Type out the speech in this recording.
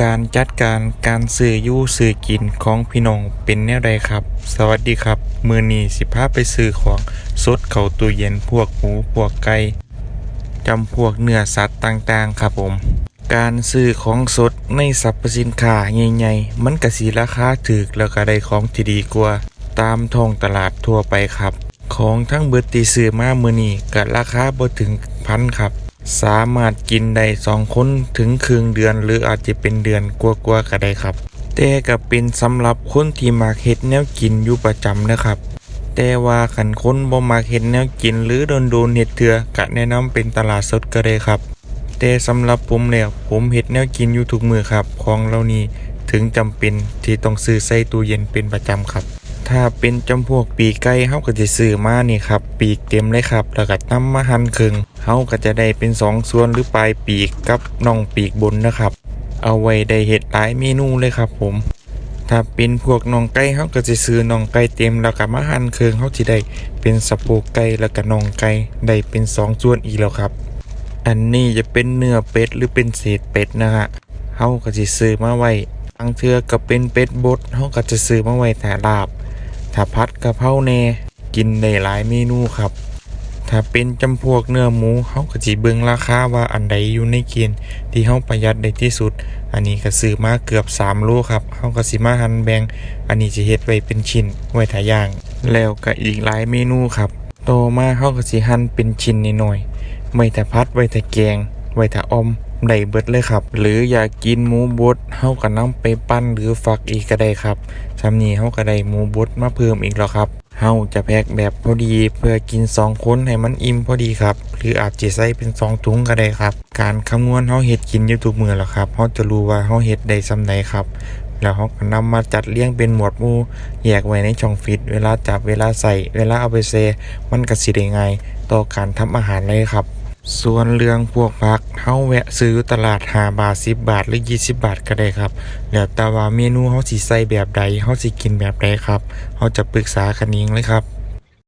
การจัดการการซื้ออยู่ซื้อกินของพี่น้องเป็นแนวใดครับ สวัสดีครับ มือนี้สิพาไปซื้อของสดเข้าตู้เย็นพวกหมูพวกไก่จำพวกเนื้อสัตว์ต่างๆ ครับผม การซื้อของสดในสรรพสินค้าใหญ่ๆ มันก็สิราคาถูกแล้วก็ได้ของที่ดีกว่า ตามท้องตลาดทั่วไปครับ ของทั้งเบิดตีซื้อมามือนี้ก็ราคาบ่ถึงพันครับ สามารถกินได้สองคนถึงครึ่งเดือน หรืออาจจะเป็นเดือนกว่าๆก็ได้ครับ แต่ก็เป็นสำหรับคนที่มักเฮ็ดแนวกินอยู่ประจำนะครับ แต่ว่าคันคนบ่มักเฮ็ดแนวกิน หรือโดนๆเฮ็ดเถื่อก็แนะนำเป็นตลาดสดก็ได้ครับ แต่สำหรับผมแล้วผมเฮ็ดแนวกินอยู่ทุกมือครับ ของเหล่านี้ถึงจำเป็นที่ต้องซื้อใส่ตู้เย็นเป็นประจำครับ ถ้าเป็นจำพวกปีกไก่เฮาก็จะซื้อมานี่ครับ ปีกเต็มเลยครับ แล้วก็นำมาหั่นครึ่งเฮาก็จะได้เป็นสองส่วนหรือปลายปีกกับน่องปีกบนนะครับ เอาไว้ได้เฮ็ดหลายเมนูเลยครับผม ถ้าเป็นพวกน่องไก่เฮาก็จะซื้อน่องไก่เต็มแล้วก็มาหั่นครึ่งเฮาสิได้เป็นสะโพกไก่แล้วก็น่องไก่ได้เป็นสองส่วนอีกแล้วครับ อันนี้จะเป็นเนื้อเป็ดหรือเป็นเศษเป็ดนะฮะเฮาก็สิซื้อมาไว้บางเทือก็เป็นเป็ดบดเฮาก็จะซื้อมาไว้แต่ลาบ ถ้าพัดกะเพราแน่กินได้หลายเมนูครับ ถ้าเป็นจำพวกเนื้อหมูเฮาก็สิเบิงราคาว่าอันใดอยู่ในเกณฑ์ที่เฮาประหยัดได้ที่สุด อันนี้ก็ซื้อมาเกือบ3โลครับเฮาก็สิมาหั่นแบ่งอันนี้สิเฮ็ดไว้เป็นชิ้นไว้ถ้าย่าง แล้วก็อีกหลายเมนูครับโตมาเฮาก็สิหั่นเป็นชิ้นน้อยไว้ถ้าพัดไว้ถ้าแกง ไว้ถ้าอม ได้เบิดเลยครับ หรืออยากกินหมูบดเฮาก็นำไปปั้นหรือฝักอีกก็ได้ครับซำนี้เฮาก็ได้หมูบดมาเพิ่มอีกแล้วครับเฮาจะแพ็กแบบพอดีเพื่อกิน 2 คนให้มันอิ่มพอดีครับ หรืออาจจะใส่เป็น 2 ถุงก็ได้ครับ การคำนวณเฮาเฮ็ดกินอยู่ทุกมื้อแล้วครับเฮาจะรู้ว่าเฮาเฮ็ดได้ซำใดครับ แล้วเฮาก็นำมาจัดเรียงเป็นหมวดหมู่แยกไว้ในช่องฟิต เวลาจับเวลาใส่ เวลาเอาไปเซ มันก็สิได้ง่ายต่อการทำอาหารเลยครับ ส่วนเรื่องพวกผักเฮาแวะซื้อตลาดหาบาทสิบบาทหรือยี่สิบบาทก็ได้ครับ แล้วแต่ว่าเมนูเฮาสิใส่แบบใดเฮาสิกินแบบใดครับเฮาจะปรึกษาคันเองเลยครับ